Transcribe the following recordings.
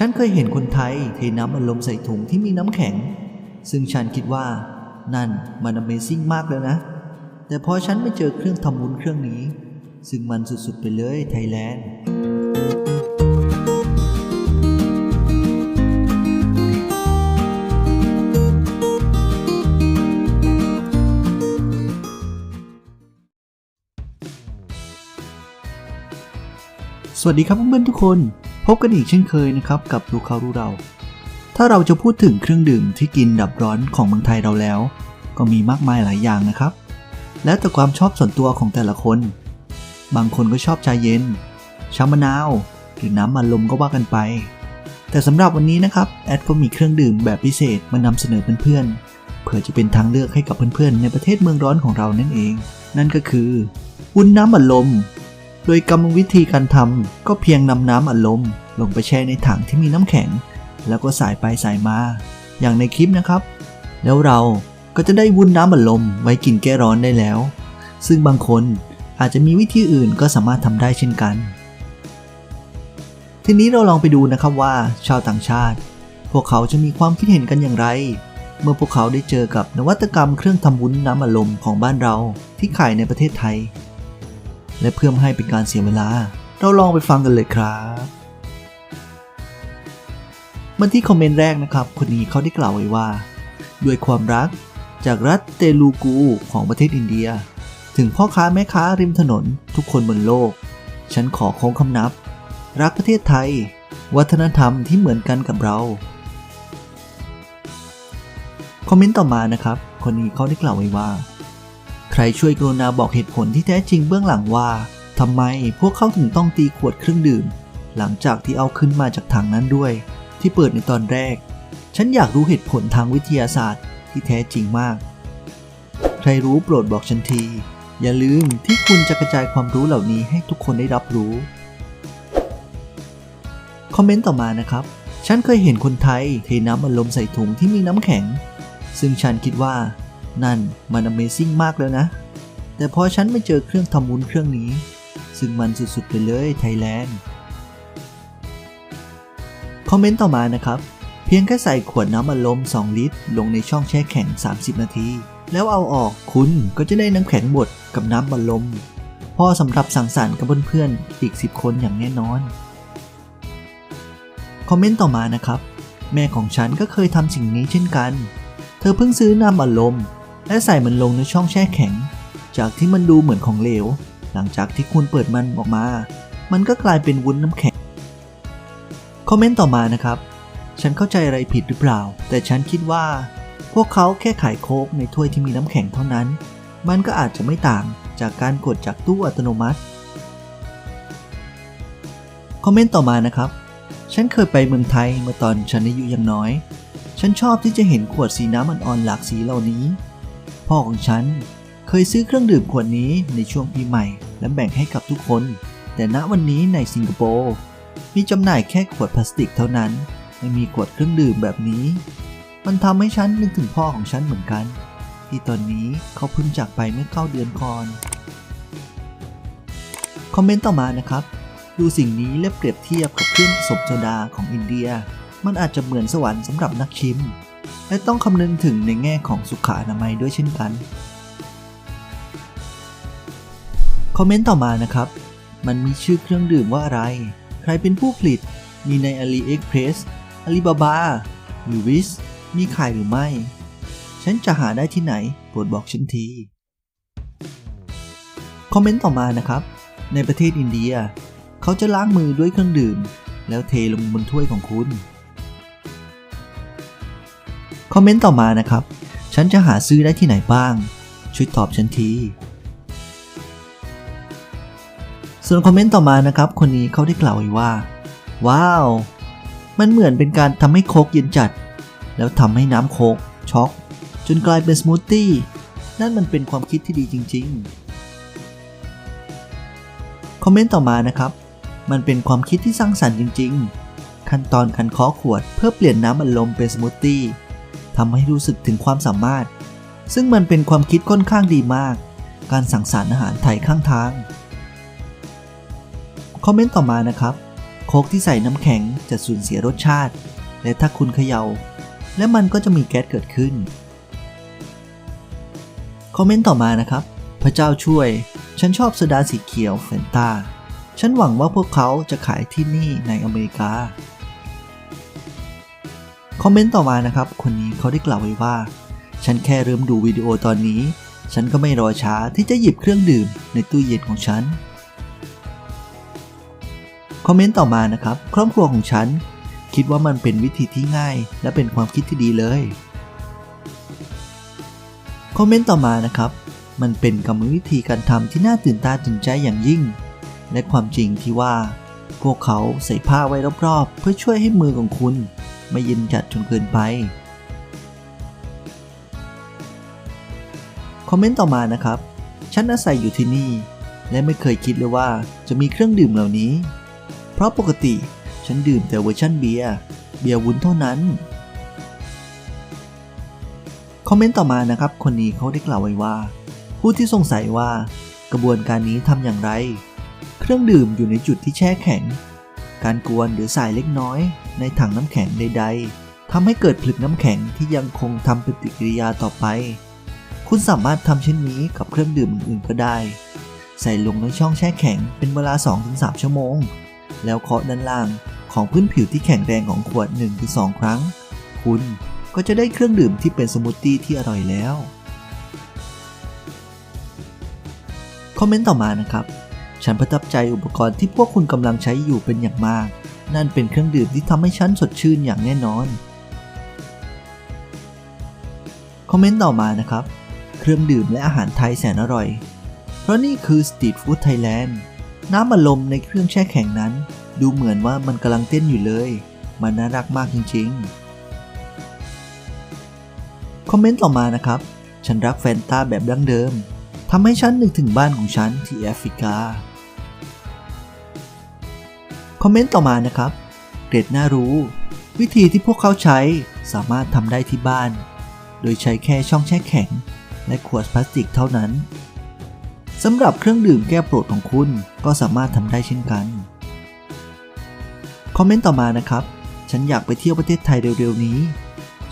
ฉันเคยเห็นคนไทยเทน้ำอัดลมใส่ถุงที่มีน้ำแข็ง ซึ่งฉันคิดว่า นั่นมัน Amazing มากแล้วนะ แต่พอฉันไปเจอเครื่องทำวุ้นเครื่องนี้ ซึ่งมันสุดๆไปเลยไทยแลนด์สวัสดีครับเพื่อนๆทุกคน พบกันอีกเช่นเคยนะครับกับรู้เขารู้เรา ถ้าเราจะพูดถึงเครื่องดื่มที่กินดับร้อนของเมืองไทยเราแล้ว ก็มีมากมายหลายอย่างนะครับ และแต่ความชอบส่วนตัวของแต่ละคน บางคนก็ชอบชาเย็นชามะนาวหรือน้ำมันลมก็ว่ากันไป แต่สำหรับวันนี้นะครับแอดก็มีเครื่องดื่มแบบพิเศษมานำเสนอเพื่อนๆเพื่อจะเป็นทางเลือกให้กับเพื่อนๆในประเทศเมืองร้อนของเรานั่นเอง นั่นก็คือวุ้นน้ำอัดลม โดยกรรมวิธีการทำก็เพียงนำน้ำอัดลมลงไปแช่ในถังที่มีน้ำแข็ง แล้วก็สายไปสายมา อย่างในคลิปนะครับ แล้วเราก็จะได้วุ้นน้ำอัดลมไว้กินแก้ร้อนได้แล้ว ซึ่งบางคนอาจจะมีวิธีอื่นก็สามารถทำได้เช่นกัน ทีนี้เราลองไปดูนะครับว่าชาวต่างชาติ พวกเขาจะมีความคิดเห็นกันอย่างไร เมื่อพวกเขาได้เจอกับนวัตกรรมเครื่องทำวุ้นน้ำอัดลมของบ้านเราที่ขายในประเทศไทย และเพื่อไม่ให้เป็นการเสียเวลา เราลองไปฟังกันเลยครับมาที่คอมเมนต์แรกนะครับ คนนี้เขาได้กล่าวไว้ว่า ด้วยความรักจากรัฐเตลูกูของประเทศอินเดีย ถึงพ่อค้าแม่ค้าริมถนนทุกคนบนโลก ฉันขอโค้งคำนับ รักประเทศไทย วัฒนธรรมที่เหมือนกันกับเรา คอมเมนต์ต่อมานะครับ คนนี้เขาได้กล่าวไว้ว่า รช่วยกรุณาบอกเหตุผลที่แท้จริงเบื้องหลังว่าทำไมพวกเขาถึงต้องตีขวดเครื่องดื่ม หลังจากที่เอาขึ้นมาจากถังนั้นด้วย ที่เปิดในตอนแรก ฉันอยากรู้เหตุผลทางวิทยาศาสตร์ที่แท้จริงมาก ใครรู้โปรดบอกฉันที อย่าลืมที่คุณจะกระจายความรู้เหล่านี้ให้ทุกคนได้รับรู้ คอมเมนต์ต่อมานะครับ ฉันเคยเห็นคนไทยเทน้ำอัดลมใส่ถุงที่มีน้ำแข็ง ซึ่งฉันคิดว่า นั่นมัน Amazing มากแล้วนะ แต่พอฉันไปเจอเครื่องทำวุ้นเครื่องนี้ ซึ่งมันสุดๆไปเลยไทยแลนด์ คอมเมนต์ต่อมานะครับ เพียงแค่ใส่ขวดน้ำอัดลม 2 ลิตร ลงในช่องแช่แข็ง 30 นาที แล้วเอาออกคุณก็จะได้น้ำแข็งบดกับน้ำอัดลม พอสำหรับสังสรรค์กับเพื่อนๆอีก 10 คนอย่างแน่นอน คอมเมนต์ต่อมานะครับ แม่ของฉันก็เคยทำสิ่งนี้เช่นกัน เธอเพิ่งซื้อน้ำอัดลม และใส่มันลงในช่องแช่แข็ง จากที่มันดูเหมือนของเหลว หลังจากที่คุณเปิดมันออกมา มันก็กลายเป็นวุ้นน้ำแข็ง คอมเมนต์ต่อมานะครับ ฉันเข้าใจอะไรผิดหรือเปล่า แต่ฉันคิดว่า พวกเขาแค่ขายโค้กในถ้วยที่มีน้ำแข็งเท่านั้น มันก็อาจจะไม่ต่างจากการกดจากตู้อัตโนมัติ คอมเมนต์ต่อมานะครับ ฉันเคยไปเมืองไทยเมื่อตอนฉันอายุยังน้อย ฉันชอบที่จะเห็นขวดสีน้ำอ่อนๆหลากสีเหล่านี้ พ่อของฉัน เคยซื้อเครื่องดื่มขวดนี้ในช่วงปีใหม่ และแบ่งให้กับทุกคน แต่ณวันนี้ในสิงคโปร์มีจำหน่ายแค่ขวดพลาสติกเท่านั้น ไม่มีขวดเครื่องดื่มแบบนี้ มันทำให้ฉันนึกถึงพ่อของฉันเหมือนกัน ที่ตอนนี้เขาเพิ่งจากไปเมื่อเก้าเดือนก่อนคอมเมนต์ต่อมานะครับ ดูสิ่งนี้และเปรียบเทียบกับเครื่องผสมโซดาของอินเดีย มันอาจจะเหมือนสวรรค์สำหรับนักชิม และต้องคำนึงถึงในแง่ของสุขอนามัยด้วยเช่นกัน คอมเมนต์ต่อมานะครับ มันมีชื่อเครื่องดื่มว่าอะไร ใครเป็นผู้ผลิต มีใน AliExpress Alibaba หรือ Wish มีขายหรือไม่ ฉันจะหาได้ที่ไหน โปรดบอกฉันที คอมเมนต์ต่อมานะครับ ในประเทศอินเดีย เขาจะล้างมือด้วยเครื่องดื่ม แล้วเทลงบนถ้วยของคุณ อมเมนต์ต่อมานะครับ ฉันจะหาซื้อได้ที่ไหนบ้าง ช่วยตอบฉันที ส่วนคอมเมนต์ต่อมานะครับ คนนี้เขาได้กล่าวไว้ว่า ว้าว มันเหมือนเป็นการทำให้โคกเย็นจัด แล้วทำให้น้ำโคกช็อกจนกลายเป็นสมูทตี้ นั่นมันเป็นความคิดที่ดีจริง ๆ คอมเมนต์ต่อมานะครับ มันเป็นความคิดที่สร้างสรรค์จริง ๆ ขั้นตอนการเคาะขวดเพื่อเปลี่ยนน้ำอัดลมเป็นสมูทตี้ ทำให้รู้สึกถึงความสามารถ ซึ่งมันเป็นความคิดค่อนข้างดีมาก การสั่งสรรอาหารไทยข้างทาง คอมเมนต์ต่อมานะครับ โค้กที่ใส่น้ำแข็งจะสูญเสียรสชาติ และถ้าคุณเขยา่า และมันก็จะมีแก๊สเกิดขึ้น คอมเมนต์ต่อมานะครับ พระเจ้าช่วย ฉันชอบโซดาสีเขียวแฟนตาฉันหวังว่าพวกเขาจะขายที่นี่ในอเมริกา คอมเมนต์ต่อมานะครับ คนนี้เขาได้กล่าวไว้ว่า ฉันแค่เริ่มดูวิดีโอตอนนี้ ฉันก็ไม่รอช้าที่จะหยิบเครื่องดื่มในตู้เย็นของฉัน คอมเมนต์ต่อมานะครับ ครอบครัวของฉัน คิดว่ามันเป็นวิธีที่ง่าย และเป็นความคิดที่ดีเลย คอมเมนต์ต่อมานะครับ มันเป็นกรรมวิธีการทำที่น่าตื่นตาตื่นใจอย่างยิ่ง และความจริงที่ว่า พวกเขาใส่ผ้าไว้รอบๆ เพื่อช่วยให้มือของคุณ ไม่เย็นจัดจนเกินไป คอมเมนต์ต่อมานะครับ ฉันอาศัยอยู่ที่นี่ และไม่เคยคิดเลยว่าจะมีเครื่องดื่มเหล่านี้ เพราะปกติฉันดื่มแต่เวอร์ชันเบียร์เบียร์วุ้นเท่านั้น คอมเมนต์ต่อมานะครับ คนนี้เขาได้กล่าวไว้ว่า ผู้ที่สงสัยว่ากระบวนการนี้ทำอย่างไร เครื่องดื่มอยู่ในจุดที่แช่แข็ง การกวนหรือสายเล็กน้อย ในถังน้ำแข็งใด ๆทำให้เกิดผลึกน้ำแข็งที่ยังคงทำปฏิกิริยาต่อไป คุณสามารถทำเช่นนี้กับเครื่องดื่มอื่นๆก็ได้ ใส่ลงในช่องแช่แข็งเป็นเวลา 2-3 ชั่วโมง แล้วเคาะด้านล่างของพื้นผิวที่แข็งแรงของขวด 1-2 ครั้ง คุณก็จะได้เครื่องดื่มที่เป็นสมูทตี้ที่อร่อยแล้ว คอมเมนต์ต่อมานะครับ ฉันประทับใจอุปกรณ์ที่พวกคุณกำลังใช้อยู่เป็นอย่างมาก นั่นเป็นเครื่องดื่มที่ทำให้ฉันสดชื่นอย่างแน่นอน คอมเมนต์ต่อมานะครับ เครื่องดื่มและอาหารไทยแสนอร่อย เพราะนี่คือสตรีทฟู้ดไทยแลนด์น้ำอัดลมในเครื่องแช่แข็งนั้น ดูเหมือนว่ามันกำลังเต้นอยู่เลย มันน่ารักมากจริงๆ คอมเมนต์ต่อมานะครับ ฉันรักแฟนตาแบบดั้งเดิมทำให้ฉันนึกถึงบ้านของฉันที่แอฟริกา คอมเมนต์ต่อมานะครับ เกรดน่ารู้ วิธีที่พวกเขาใช้สามารถทำได้ที่บ้าน โดยใช้แค่ช่องแช่แข็ง และขวดพลาสติกเท่านั้นสำหรับเครื่องดื่มแก้โปรดของคุณก็สามารถทำได้เช่นกัน คอมเมนต์ต่อมานะครับ ฉันอยากไปเที่ยวประเทศไทยเร็วๆนี้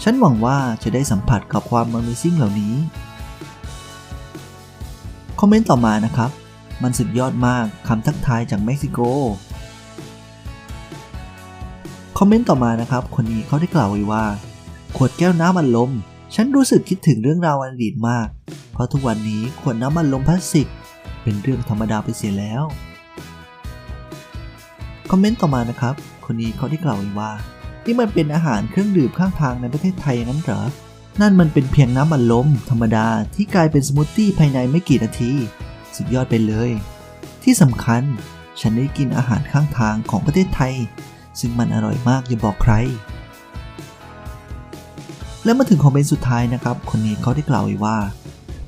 ฉันหวังว่าจะได้สัมผัสกับความ Amazing เหล่านี้ คอมเมนต์ต่อมานะครับ มันสุดยอดมากคำทักทายจากเม็กซิโก คอมเมนต์ต่อมานะครับ คนนี้เขาได้กล่าวไว้ว่า ขวดแก้วน้ำอัดลม ฉันรู้สึกคิดถึงเรื่องราวอดีตมาก เพราะทุกวันนี้ขวดน้ำอัดลมพลาสติก เป็นเรื่องธรรมดาไปเสียแล้ว คอมเมนต์ต่อมานะครับ คนนี้เขาได้กล่าวไว้ว่า นี่มันเป็นอาหารเครื่องดื่มข้างทางในประเทศไทยนั้นเหรอ นั่นมันเป็นเพียงน้ำอัดลมธรรมดาที่กลายเป็นสมูทตี้ภายในไม่กี่นาที สุดยอดไปเลย ที่สำคัญฉันได้กินอาหารข้างทางของประเทศไทย ซึ่งมันอร่อยมากอย่าบอกใคร และมาถึงคอมเมนต์สุดท้ายนะครับ คนนี้เขาได้กล่าวไว้ว่า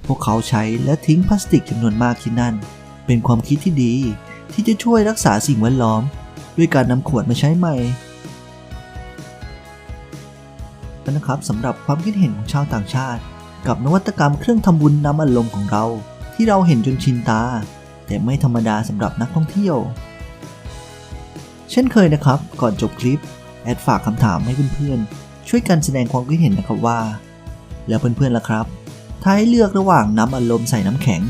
พวกเขาใช้และทิ้งพลาสติกจำนวนมากที่นั่น เป็นความคิดที่ดี ที่จะช่วยรักษาสิ่งแวดล้อม ด้วยการนำขวดมาใช้ใหม่แล้วนะครับสำหรับความคิดเห็นของชาวต่างชาติ กับนวัตกรรมเครื่องทำบุญน้ำอัดลมของเรา ที่เราเห็นจนชินตา แต่ไม่ธรรมดาสำหรับนักท่องเที่ยว เช่นเคยนะครับ ก่อนจบคลิป แอดฝากคำถามให้เพื่อนๆ ช่วยกันแสดงความคิดเห็นนะครับว่า แล้วเพื่อนๆล่ะครับ ถ้าให้เลือกระหว่างน้ำอัดลมใส่น้ำแข็ง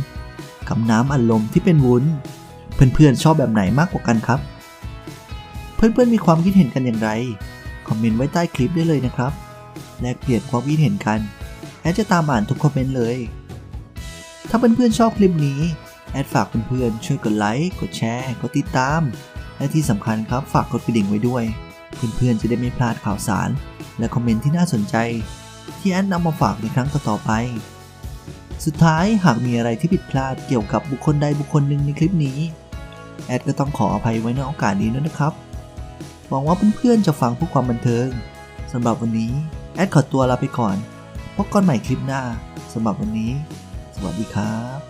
กับน้ำอัดลมที่เป็นวุ้น เพื่อนๆชอบแบบไหนมากกว่ากันครับ เพื่อนๆมีความคิดเห็นกันอย่างไร คอมเมนต์ไว้ใต้คลิปได้เลยนะครับ แลกเปลี่ยนความคิดเห็นกัน แอดจะตามอ่านทุกคอมเมนต์เลย ถ้าเพื่อนๆชอบคลิปนี้ แอดฝากเพื่อนๆช่วยกดไลค์ กดแชร์ กดติดตาม และที่สำคัญครับฝากกดกระดิ่งไว้ด้วย เพื่อนๆจะได้ไม่พลาดข่าวสาร และคอมเมนต์ที่น่าสนใจ ที่แอดนำมาฝากในครั้งต่อๆไป สุดท้ายหากมีอะไรที่ผิดพลาดเกี่ยวกับบุคคลใดบุคคลหนึ่งในคลิปนี้ แอดก็ต้องขออภัยไว้ในโอกาสนี้ด้วยนะครับ หวังว่าเพื่อนๆจะฟังเพื่อความบันเทิงสำหรับวันนี้ แอดขอตัวลาไปก่อนพบกันใหม่คลิปหน้าสำหรับวันนี้ สวัสดีครับ